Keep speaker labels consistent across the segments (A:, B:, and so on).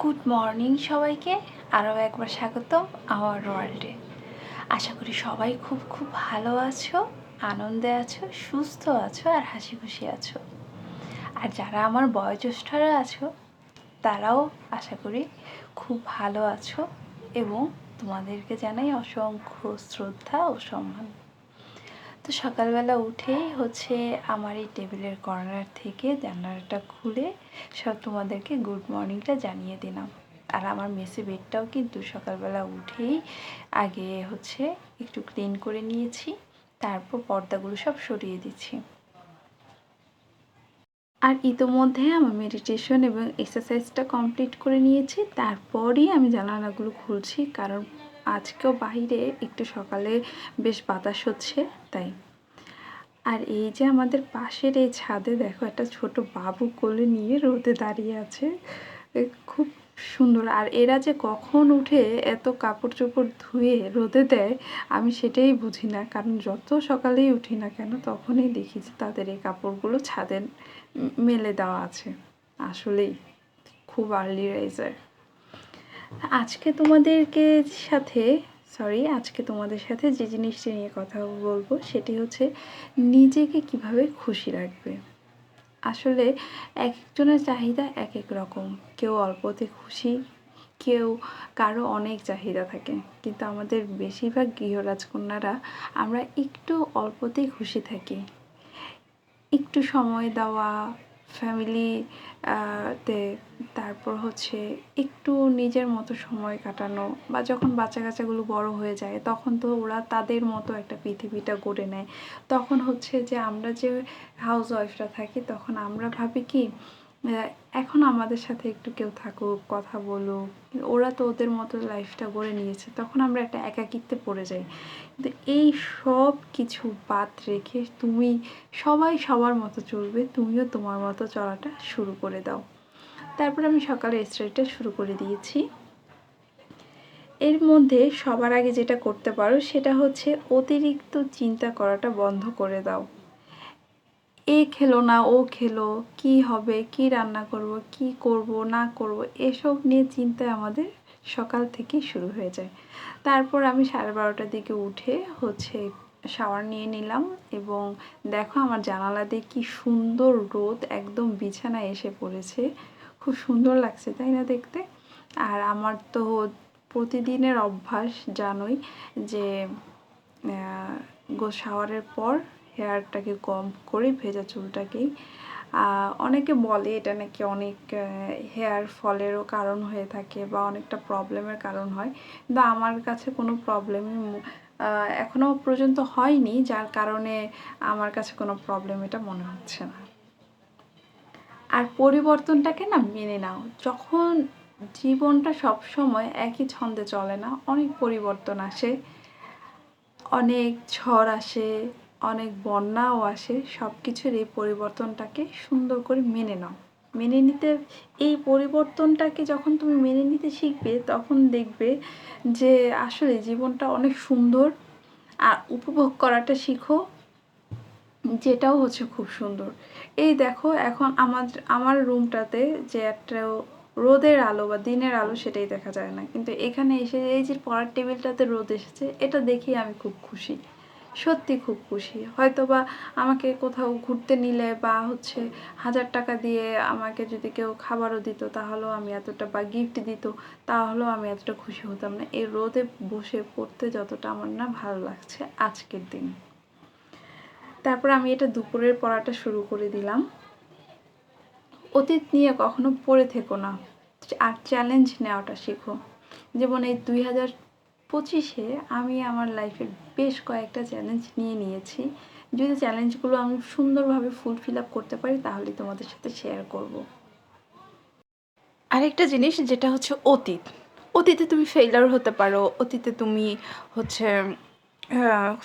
A: Good morning সবাইকে। আরও একবার স্বাগতম আমার ওয়ার্ল্ডে আশা করি সবাই খুব খুব ভালো আছো, আনন্দে আছো, সুস্থ আছো আর হাসি খুশি আছো। আর যারা আমার বয়োজ্যেষ্ঠরা আছো, তারাও আশা করি খুব ভালো আছো এবং তোমাদেরকে জানাই অসংখ্য শ্রদ্ধা ও সম্মান। তো সকালবেলা উঠেই হচ্ছে আমার এই টেবিলের কর্নার থেকে জানালাটা খুলে সব তোমাদেরকে গুড মর্নিংটা জানিয়ে দিলাম। আর আমার মেসে বেডটাও কিন্তু সকালবেলা উঠেই আগে হচ্ছে একটু ক্লিন করে নিয়েছি, তারপর পর্দাগুলো সব সরিয়ে দিচ্ছি। আর ইতোমধ্যে আমার মেডিটেশন এবং এক্সারসাইজটা কমপ্লিট করে নিয়েছি, তারপরই আমি জানালাগুলো খুলছি, কারণ আজকেও বাইরে, একটু সকালে বেশ বাতাস হচ্ছে, তাই। আর এই যে আমাদের পাশের এই ছাদে দেখো, একটা ছোট বাবু কোলে নিয়ে রোদে দাঁড়িয়ে আছে। খুব সুন্দর। আর এরা যে কখন উঠে এত কাপড় চোপড় ধুয়ে রোদে দেয়, আমি সেটাই বুঝি না। কারণ যত সকালেই উঠি না কেন, তখনই দেখি যে তাদের এই কাপড়গুলো ছাদে মেলে দেওয়া আছে। আসলেই খুব আর্লি রাইজার আজকে তোমাদেরকে সাথে সরি আজকে তোমাদের সাথে যে জিনিসটি নিয়ে কথা বলব সেটি হচ্ছে নিজেকে কীভাবে খুশি রাখবে। আসলে এক একজনের চাহিদা এক এক রকম। কেউ অল্পতে খুশি, কেউ কারও অনেক চাহিদা থাকে। কিন্তু আমাদের বেশিরভাগ গৃহরাজকন্যারা আমরা একটু অল্পতেই খুশি থাকি। একটু সময় দেওয়া ফ্যামিলি তে তারপর হচ্ছে একটু নিজের মতো সময় কাটানো বা যখন বাচ্চা কাচ্চাগুলো বড় হয়ে যায়, তখন তো ওরা তাদের মতো একটা পৃথিবীটা গড়ে নেয়। তখন হচ্ছে যে আমরা যে হাউস ওয়াইফরা থাকি, তখন আমরা ভাবি কি এখন আমাদের সাথে একটু কেউ থাকুক, কথা বলুক, ওরা তো ওদের মতো লাইফটা গড়ে নিয়েছে, তখন আমরা একটা একাকিত্বে পড়ে যাই। কিন্তু এই সব কিছু বাদ রেখে তুমি সবাই সবার মতো চলবে, তুমিও তোমার মতো চলাটা শুরু করে দাও। তারপর আমি সকালে স্টাডিটা শুরু করে দিয়েছি। এর মধ্যে সবার আগে যেটা করতে পারো, সেটা হচ্ছে অতিরিক্ত চিন্তা করাটা বন্ধ করে দাও। এ খেলো না, ও খেলো, কি হবে, কি রান্না করব, কি করব, না করব, এসব নিয়ে চিন্তায় আমাদের সকাল থেকেই শুরু হয়ে যায়। তারপর আমি সাড়ে বারোটার দিকে উঠে হচ্ছে শাওয়ার নিয়ে নিলাম এবং দেখো আমার জানালা দিয়ে কি সুন্দর রোদ একদম বিছানায় এসে পড়েছে। খুব সুন্দর লাগছে, তাই না দেখতে? আর আমার তো প্রতিদিনের অভ্যাস জানোই যে গো শাওয়ারের পর হেয়ারটাকে কম করে ভেজা চুলটাকেই। অনেকে বলে এটা নাকি অনেক হেয়ার ফলেরও কারণ হয়ে থাকে বা অনেকটা প্রবলেমের কারণ হয়। কিন্তু আমার কাছে কোনো প্রবলেম এখনও পর্যন্ত হয়নি, যার কারণে আমার কাছে কোনো প্রবলেম এটা মনে হচ্ছে না। আর পরিবর্তনটাকে না মেনে নাও। যখন জীবনটা সব সময় একই ছন্দে চলে না, অনেক পরিবর্তন আসে, অনেক ঝড় আসে অনেক বন্যাও আসে সব কিছুর এই পরিবর্তনটাকে সুন্দর করে মেনে নাও। মেনে নিতে, এই পরিবর্তনটাকে যখন তুমি মেনে নিতে শিখবে, তখন দেখবে যে আসলে জীবনটা অনেক সুন্দর আর উপভোগ করাটা শিখো, যেটাও হচ্ছে খুব সুন্দর। এই দেখো, এখন আমার আমার রুমটাতে যে একটা রোদের আলো বা দিনের আলো সেটাই দেখা যায় না। কিন্তু এখানে এসে, এই যে পড়ার টেবিলটাতে রোদ এসেছে, এটা দেখেই আমি খুব খুশি। সত্যি খুব খুশি। হয়তো বা আমাকে কোথাও ঘুরতে নিলে বা হচ্ছে হাজার টাকা দিয়ে আমাকে যদি কেউ খাবারও দিত তাহলেও আমি এতটা বা গিফট দিত তাহলেও আমি এতটা খুশি হতাম না। এই রোদে বসে পড়তে যতটা আমার না ভালো লাগছে আজকের দিন। তারপর আমি এটা দুপুরের পড়াটা শুরু করে দিলাম। অতীত নিয়ে কখনো পড়ে থেকো না। আর চ্যালেঞ্জ নেওয়াটা শেখো। যেমন এই দুই হাজার পঁচিশে আমি আমার লাইফের বেশ কয়েকটা চ্যালেঞ্জ নিয়ে নিয়েছি। যদি চ্যালেঞ্জগুলো আমি সুন্দরভাবে ফুলফিল আপ করতে পারি, তাহলে তোমাদের সাথে শেয়ার করব। আরেকটা জিনিস যেটা হচ্ছে অতীত। অতীতে তুমি ফেইলার হতে পারো, অতীতে তুমি হচ্ছে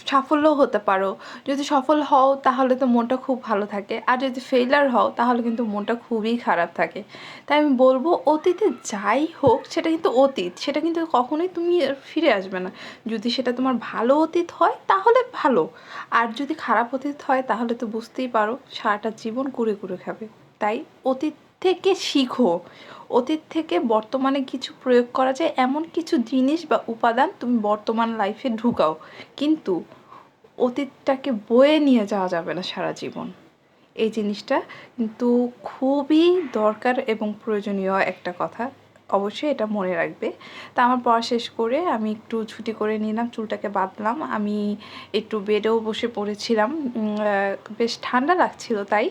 A: সাফল্য হতে পারো। যদি সফল হও, তাহলে তো মনটা খুব ভালো থাকে। আর যদি ফেইলার হও, তাহলে কিন্তু মনটা খুবই খারাপ থাকে। তাই আমি বলব, অতীতে যাই হোক, সেটা কিন্তু অতীত। সেটা কিন্তু কখনোই তুমি ফিরে আসবে না। যদি সেটা তোমার ভালো অতীত হয়, তাহলে ভালো। আর যদি খারাপ অতীত হয়, তাহলে তো বুঝতেই পারো, সারাটা জীবন কুড়ে কুড়ে খাবে। তাই অতীত থেকে শিখো। অতীত থেকে বর্তমানে কিছু প্রয়োগ করা যায়, এমন কিছু জিনিস বা উপাদান তুমি বর্তমান লাইফে ঢুকাও। কিন্তু অতীতটাকে বয়ে নিয়ে যাওয়া যাবে না সারা জীবন। এই জিনিসটা কিন্তু খুবই দরকার এবং প্রয়োজনীয় একটা কথা। অবশ্যই এটা মনে রাখবে। তা আমার পড়া শেষ করে আমি একটু ছুটি করে নিলাম, চুলটাকে বাঁধলাম। আমি একটু বেডেও বসে পড়েছিলাম। বেশ ঠান্ডা লাগছিল তাই।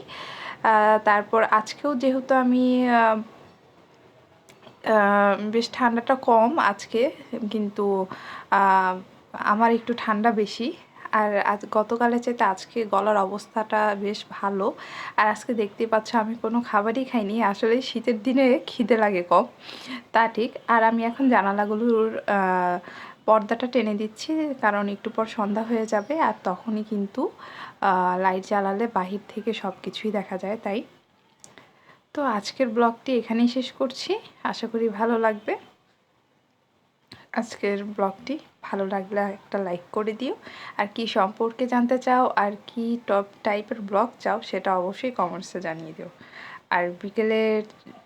A: তারপর আজকেও যেহেতু আমি বেশ ঠান্ডাটা কম আজকে, কিন্তু আমার একটু ঠান্ডা বেশি। আর আজ, গতকালের চাইতে আজকে গলার অবস্থাটা বেশ ভালো। আর আজকে দেখতেই পাচ্ছ আমি কোনো খাবারই খাইনি। আসলে শীতের দিনে খিদে লাগে কম। তা ঠিক। আর আমি এখন জানালাগুলোর পর্দাটা টেনে দিচ্ছি, কারণ একটু পর সন্ধ্যা হয়ে যাবে। আর তখনই কিন্তু লাইট জ্বালালে বাহির থেকে সব কিছুই দেখা যায়, তাই? তো আজকের ব্লগটি এখানেই শেষ করছি। আশা করি ভালো লাগবে। আজকের ব্লগটি ভালো লাগলে একটা লাইক করে দিও। আর কি সম্পর্কে জানতে চাও, আর কি টপ টাইপের ব্লগ চাও, সেটা অবশ্যই কমেন্টসে জানিয়ে দিও। আর বিকেলে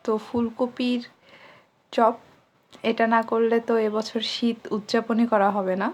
A: তো ফুলকপির চপ, এটা না করলে তো এবছর শীত উদযাপনই করা হবে না।